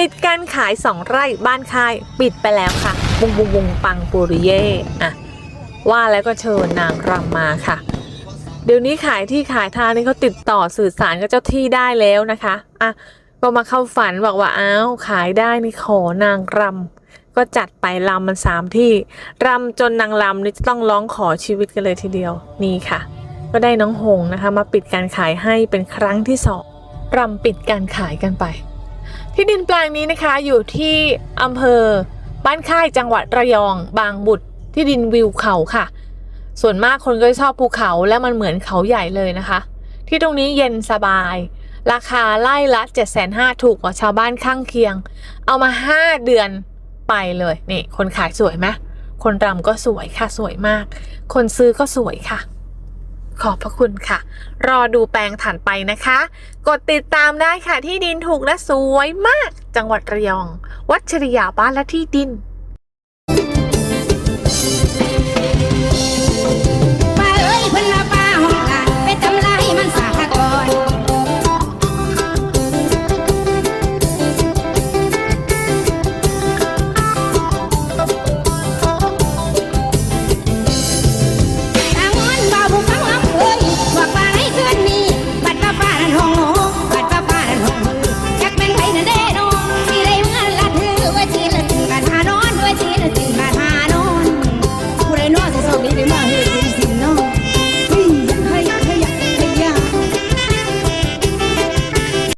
ปิดการขายสองไร่บ้านค่าย ปิดไปแล้วค่ะวงวงวงปังปุริเย่อะว่าแล้วก็เชิญนางรำมาค่ะ เดี๋ยวนี้ขายที่ขายทางนี่เขาติดต่อสื่อสารกับเจ้าที่ได้แล้วนะคะอะก็มาเข้าฝันบอกว่าอ้าวขายได้นี่ขอนางรำก็จัดไปรำมันสามที่รำจนนางรำนี่จะต้องร้องขอชีวิตกันเลยทีเดียวนี่ค่ะ ก็ได้น้องหงนะคะ มาปิดการขายให้เป็นครั้งที่สองรำปิดการขายกันไป ที่ดินแปลงนี้นะคะอยู่ที่อำเภอ บ้านค่ายจังหวัดระยอง บางบุตรที่ดินวิวเขาค่ะ ส่วนมากคนก็ชอบภูเขาและมันเหมือนเขาใหญ่เลยนะคะ ที่ตรงนี้เย็นสบาย ราคาไล่ละ7 5 0 0 0ถูกกว่าชาวบ้านข้างเคียง เอามา 5 เดือนไปเลยนี่คนขายสวยไหมคนรำก็สวยค่ะสวยมาก คนซื้อก็สวยค่ะ ขอบพระคุณค่ะ รอดูแปลงถัดไปนะคะ กดติดตามได้ค่ะที่ดินถูกและสวยมาก จังหวัดระยอง วัชริยาบ้านและที่ดิน